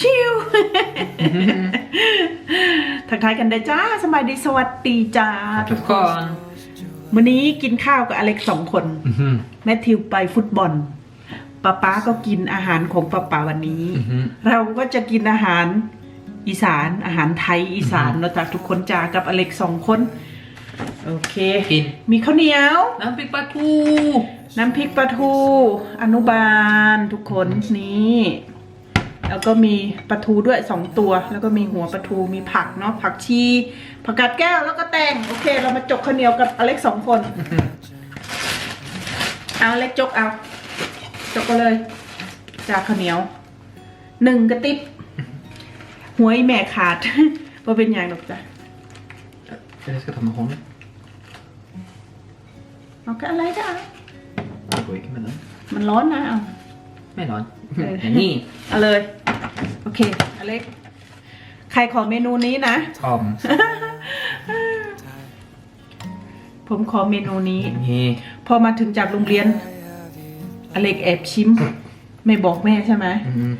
ชิวทักทายกันได้จ้าสบายดีสวัสดีจ้าทุกคน วันนี้กินข้าวกับอเล็กสองคนอื้อหือแมทธิวไปฟุตบอลป้าป๊าก็กินอาหารของป้าป๋าวันนี้อื้อหือเราก็จะกินอาหารอีสานอาหารไทยอีสานเนาะจ้ะทุกคนจ้ากับอเล็กสองคน โอเคกินมีข้าวเหนียว น้ำพริกปลาทู น้ำพริกปลาทู อนุบาลทุกคนนี่ แล้วก็มีปลาทูด้วยสองตัว แล้วก็มีหัวปลาทูมีผักเนาะผักชีผักกาดแก้วแล้วก็แตงโอเค เรามาจกข้าวเหนียวกับอเล็กสองคน เอาอเล็กจกเอา จกก็เลย จากข้าวเหนียวหนึ่งกระติบหัวไอแม่ขาดว่าเป็นอย่างหรอกจ้ะ Jag ska ta med honom. เอาก็อะไรก็เอา Det går inte med den. มันร้อนนะเอา Med någon. Eh. Men ni. เอาเลย โอเค อเล็ก ใครขอเมนูนี้นะ Tom. ผมขอเมนูนี้ Ni. พอมาถึงจากโรงเรียน อเล็กแอบชิม ไม่บอกแม่ใช่ไหม Mhm.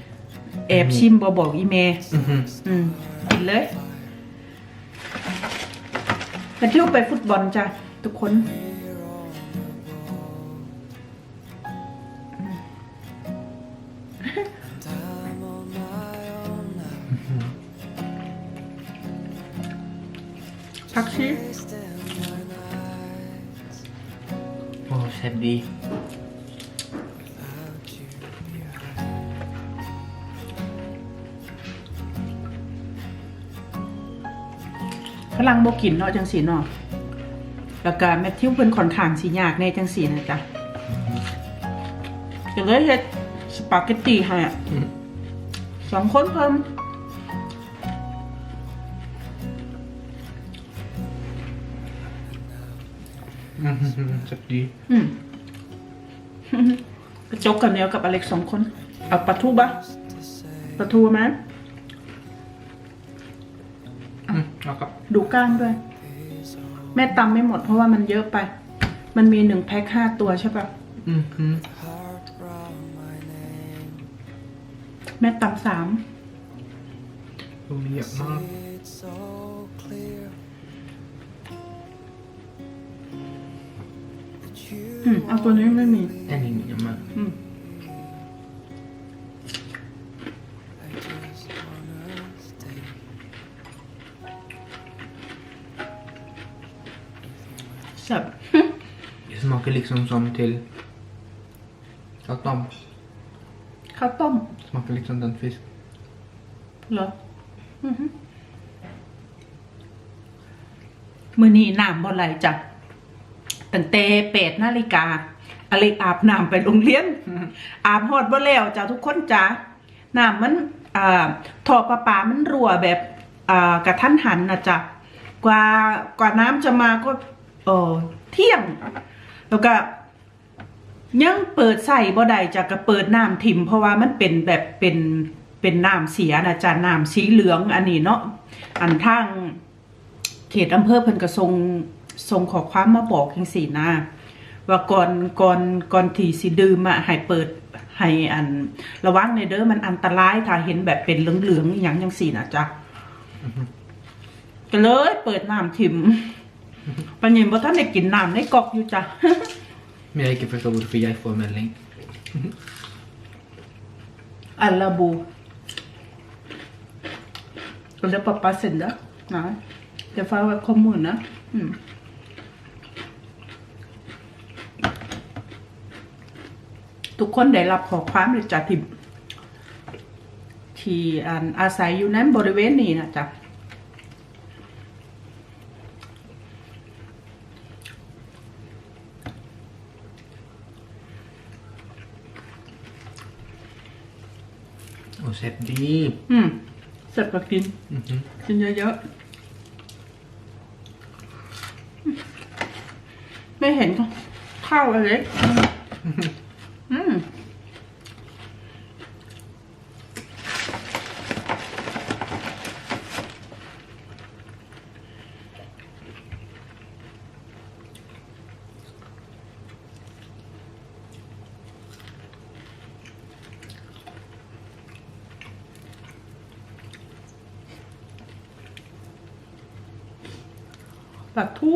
แอบชิมบอบอกอีเม Mhm. อืมกินเลยมาเที่ยวไปฟุตบอลจ้ะ ทุกคน ผักชี Åh, Sebbi. ฝรั่งบ่กินเนาะจังสีเนาะแล้วก็แมทธิวเพิ่นค่อนข้างสิยากในจังสีนะจ๊ะก็เลยเฮ็ดสปาเกตตีให้อะ Mm. สองคนเพิ่ม Mhm. Sebbi. อืมกระจกกับเนียวกับอเล็กสองคน เอาปลาทูบะปลาทูไหม Mm. Jakob. ดูก้างด้วย แม่ตำไม่หมดเพราะว่ามันเยอะไป มันมีหนึ่งแพ็คห้าตัวใช่ปะ Mhm. แม่ตำสาม Oh, jävlar. อืม เอาตัวนี้ไม่มี Den är ingen med. อืมแซ่บ Det smakar liksom som till... Att de ข้าวต้ม smakar liksom den fisk. เหรออือฮึมือนี้น้ำบ่ไหลจ้ะ ตั้งแต่แปดนาฬิกาอเล็กอาบน้ำไปโรงเรียน อาบฮอดบ่แล้วจ้ะทุกคนจ้ะน้ำมันอ่าท่อประปามันรั่วแบบอ่ากระทันหันนะจ้ะกว่ากว่าน้ำจะมาก็เออเที่ยง แล้วก็ยังเปิดใส่บ่ได้จ้ะก็เปิดน้ำทิมเพราะว่ามันเป็นแบบเป็นเป็นน้ำเสียนะจ้ะน้ำสีเหลืองอันนี้เนาะอันทางเขตอำเภอเพิ่นก็ส่ง ส่งขอความมาบอกจังซี่นะว่าก่อนก่อนก่อนที่สิดื่มอะให้เปิดให้อัน ระวังในเด้อมันอันตรายถ้าเห็นแบบเป็นเหลืองๆอหย่างจังซี่นะจ๊ะก็เลยเปิดน้ำทิมปัญญาบ่ทันได้กินน้ำในก๊อกอยู่จ้ะ Men jag inte förstår varför jag får melding. Alla bor. Och det pappa sida. Nej. Det får vara kommunen. Mm. ทุกคนได้รับขอความหรือจากที่ที่อันอาศัยอยู่นั้นบริเวณนี้นะจ๊ะ Och Sebbi. อืมเสร็จก็กิน Mhm. กินเยอะๆ ไม่เห็นข้าวอะไร ปลาทู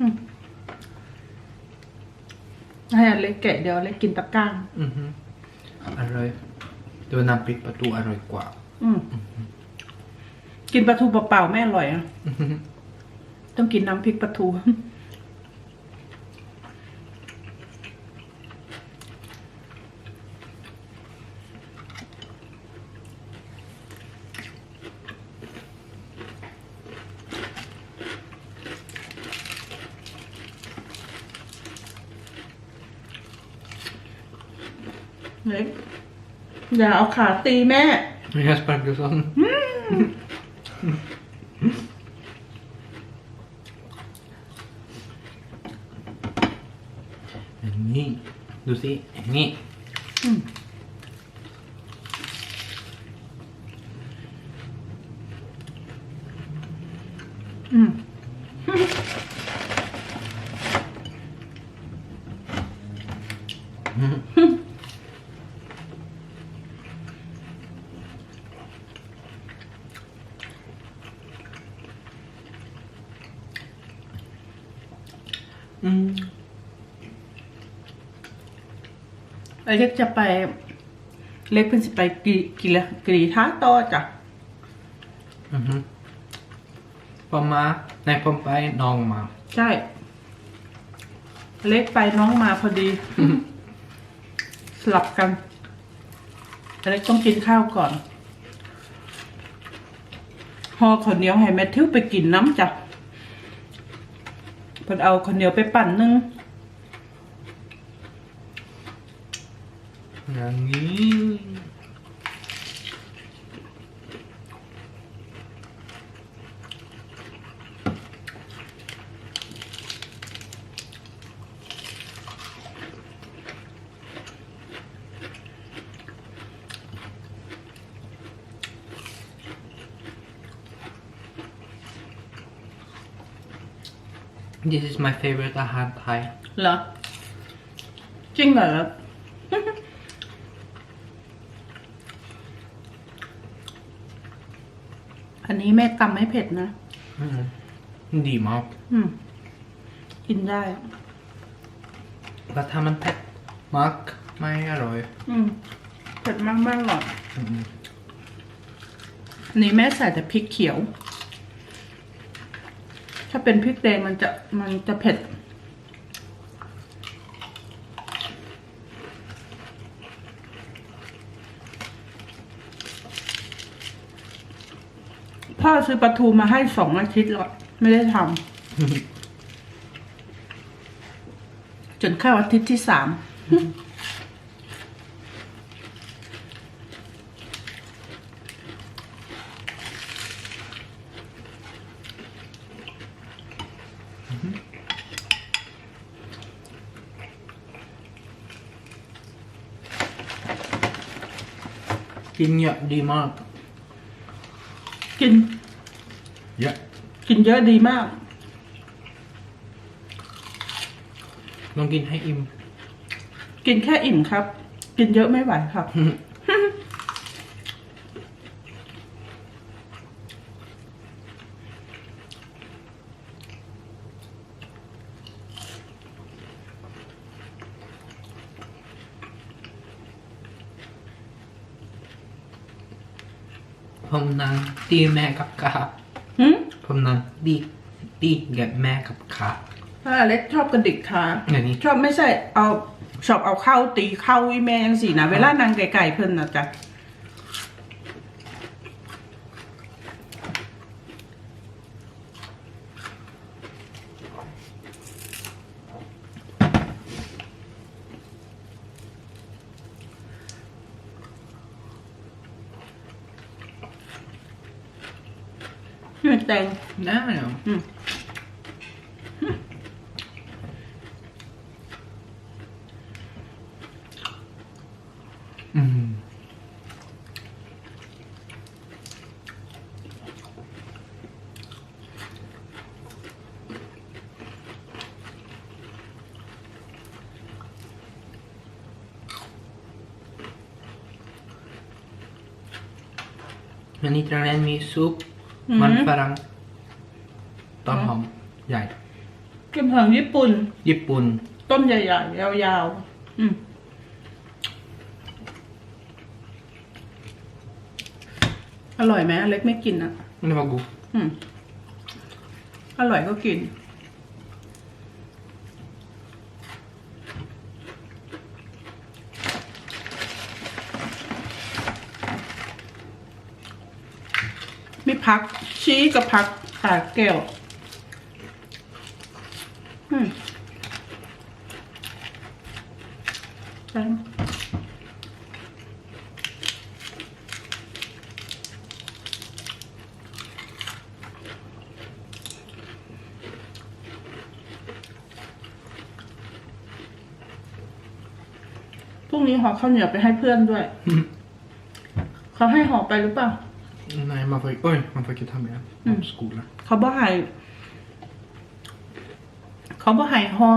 อืมให้อเล็กแกะเดี๋ยวอเล็กกินตะกร้างอือฮึอร่อยแตัวาน้ำพริกปลาทูอร่อยกว่า อืมกินปลาทูเปล่าๆไม่อร่อยอะ ต้องกินน้ำพริกปลาทู เล็กอย่าเอาขาตีแม่ Jag sparkar sån. Ni, du ser, ni. อืม อืม Mm. ไอ้เล็กจะไป เล็กเพิ่งสิไปกีกีละกรีท่าต่อจ้ะ Mhm. Pomma, nej pompa är nongma. ใช่ เล็กไปน้องมาพอดี สลับกันแต่เล็กต้องกินข้าวก่อนห่อข้าวเหนียวให้แมทธิวไปกินน้ำจ้ะ เพิ่นเอาข้าวเหนียวไปปั่นนึงอย่างนี้ This is my favorite ahan Thai. เหรอ จริงเหรอ อันนี้แม่ตำไม่เผ็ดนะ Mm. ดีมาก อืม กินได้แต่ถ้ามันเผ็ดมากไม่อร่อย อืมเผ็ดมากมากๆหรอกอืม อันนี้แม่ใส่แต่พริกเขียว ถ้าเป็นพริกแดงมันจะมันจะเผ็ด พ่อซื้อปลาทูมาให้สองอาทิตย์แล้วไม่ได้ทำจนเข้าอาทิตย์ที่สาม กินเยอะดีมาก กิน เยอะกินเยอะดีมาก ลองกินให้อิ่ม กินแค่อิ่มครับ กินเยอะไม่ไหวครับ ผมนั่งตีแม่กับขาหืมผมนั่งดีตีกับแม่กับขาถ้าอเล็กชอบกระดิกขาอย่างนี้ชอบไม่ใช่เอาชอบเอาเข้าตีเข้าอีแม่ยังสินะเวลานางไก่ๆเพิ่นนะจ๊ะ นี่แตงน่าเนาะอืมอืมวันนี้ตรงนั้นมีซุปอื มมันฝรั่งต้นหอมใหญ่กิมหังญี่ปุ่น ญี่ปุ่น ต้นใหญ่ๆยาวๆอืมอร่อยไหมอเล็กไม่กินอะ Men det var god. อืมอร่อยก็กิน มีพัก ชี้กับพักตาแก้วอืมใช่พรุ่งนี้ห่อข้าวเหนียวไปให้เพื่อนด้วย เขาให้ห่อไปหรือเปล่า Nej, man får, oj, man får inte ta med Mm. på skolan. เขาบ่ให้เขาบ่ให้ห่อ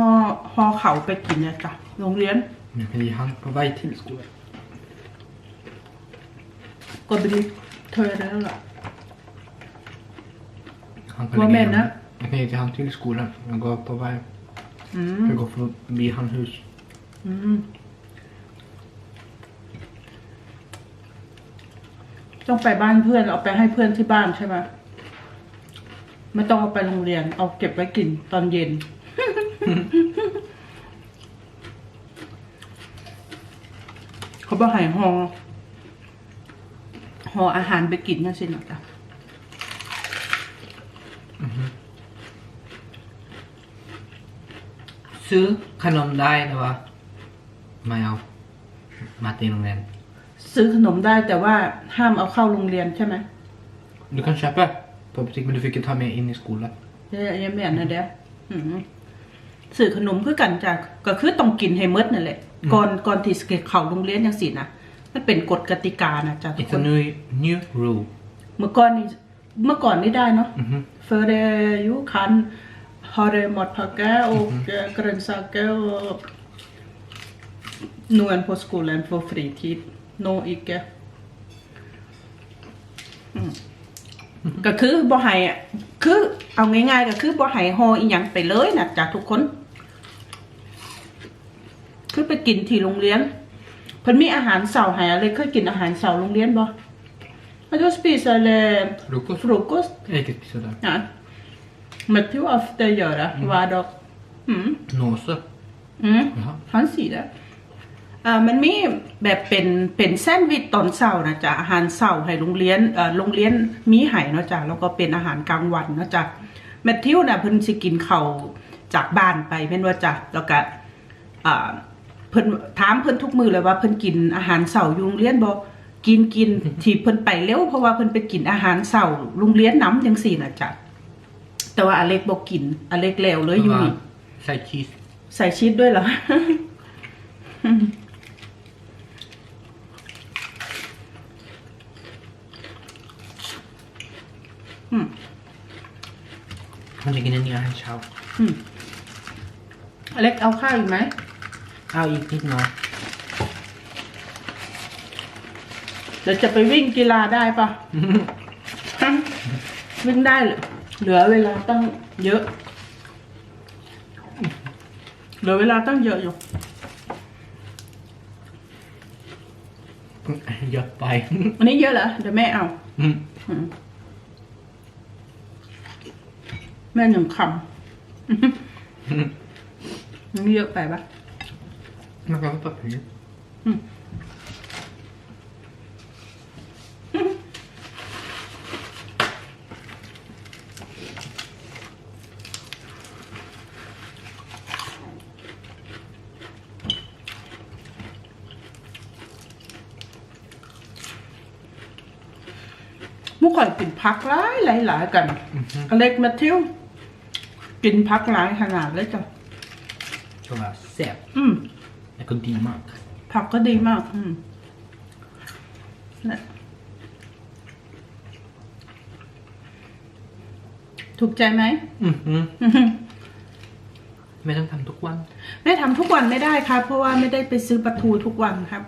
ห่อเขาไปกินเนี่ยจ้ะโรงเรียน Men jag kan ge han på väg till skolan. ก็ไปดิเธอได้แล้วล่ะ Han kan Vad lägga menar? han- Jag kan ge till han till skolan. Jag går på väg. อืม Jag går förbi hans hus. อืม ต้องไปบ้านเพื่อนเอาไปให้เพื่อนที่บ้านใช่ไหมไม่ต้องเอาไปโรงเรียน เอาเก็บไว้กินตอนเย็น เขาบอกให้ห่อห่ออาหารไปกินนั่นสินะจ๊ะซื้อขนมได้แต่ว่าไม่เอา มาตีโรงเรียน ซื้อขนมได้แต่ว่าห้ามเอาเข้าโรงเรียนใช่ไหม Du kan köpa på butik men du fick ju ta med in i skolan. เดี๋ยวยังไม่อ่านนะเดี๋ยวอืมสื่อขนมคือกันจ้ะก็คือต้องกินให้หมดนั่นแหละ ก่อนก่อนที่สเกตเข้าโรงเรียนยังสินะมันเป็นกฎกติกานะจ้ะทุก It's ค a น new, new rule. เมื่อก่อนนี่เมื่อก่อนนี่ได้เนาะ Mhm. för det ju kan ha det matpacka och eh, grönsaker och noen på skolen på fritid. Nå ikke. อืมก็ คือบ่ให้อะคือเอาง่ายๆก็คือบ่ให้ห่ออีหยังไปเลยนะจ้ะทุกคน คือไปกินที่โรงเรียนเพิ่นมีอาหารเสาร์ให้อะไรเคยกินอาหารเสาร์โรงเรียนบ่มันจะสปีซอะไร Frukost? frokost Jag gick inte sådär. Ja. Men hur ofta gör det? Hver dag? Mm. Nåse? Mm. Jaha. Han sier det. อ่ามันมีแบบเป็นเป็นแซนด์วิชตอนเช้านะจ๊ะอาหารเช้าให้โรงเรียนเอ่อโรงเรียนมีให้เนาะจ๊ะแล้วก็เป็นอาหารกลางวันเนาะจ๊ะแมทธิวน่ะเพิ่นสิกินข้าวจากบ้านไปแม่นว่าจ๊ะแล้วก็อ่าเพิ่นถามเพิ่นทุกมื้อเลยว่าเพิ่นกินอาหารเช้าอยู่โรงเรียนบ่กินกินที่เพิ่นไปเร็วเพราะว่าเพิ่นไปกินอาหารเช้าโรงเรียนน้ำจังซี่น่ะจ๊ะแต่ว่าอเล็กบ่กินอเล็กแล้วเลยอยู่นี่ Säg cheese. ใส่ชีสด้วยเหรอ Han lägger ner nya hans chow. อเล็กเอาข้าวอีกไหมเอาอีกนิดหน่อยเดี๋ยวจะไปวิ่งกีฬาได้ปะ วิ่งได้เหรอเหลือเวลาตั้งเยอะ เหลือเวลาตั้งเยอะอยู่ เยอะไปอันนี้เยอะเหรอเดี๋ยวแม่เอา อืม อืม แม่หนึ่งคำนี่เยอะไปปะ Man kan få papper. มุกข่อยกินพักหลายหลายหลายกัน อเล็กแมทธิว กินพักหลายขนาดเลยจ้ะ Så var säp. อืม Det går ดีมากผักก็ดีมาก อืมนะถูกใจไหม อือหือไม่ต้องทำทุกวันแม่ทำทุกวันไม่ได้ครับ เพราะว่าไม่ได้ไปซื้อปลาทูทุกวันครับ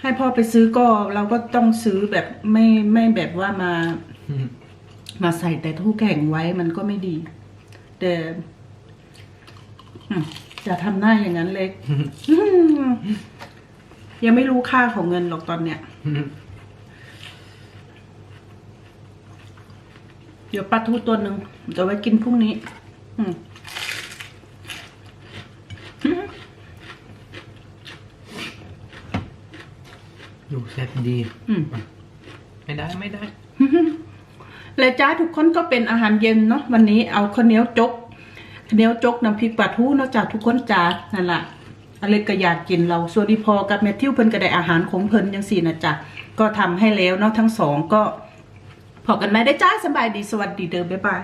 ให้พ่อไปซื้อก็เราก็ต้องซื้อแบบไม่ไม่แบบว่ามา มาใส่แต่ทู่แข็งไว้มันก็ไม่ดี แต่อืมอย่าทำหน้าอย่างนั้นเล็กอืมยังไม่รู้ค่าของเงินหรอกตอนเนี้ยเดี๋ยวปลาทูตัวหนึ่งจะไว้กินพรุ่งนี้ อืมอยู่แซ่บดี อืม ไม่ได้ไม่ได้ และจ้าทุกคนก็เป็นอาหารเย็นเนาะวันนี้เอาข้าวเหนียวจกข้าวเหนียวจกน้ำพริกปลาทูเนอกจากทุกคนจ้านั่นแหละอะไรก็อยากกินเราส่วนที่พอกับแมทธิวเพิ่นก็ได้อาหารของเพิ่นยังสี่นะจ๊ะก็ทำให้แล้วเนาะทั้งสองก็พอกันไหมได้จ้าสบายดีสวัสดีเด้อบ๊ายบาย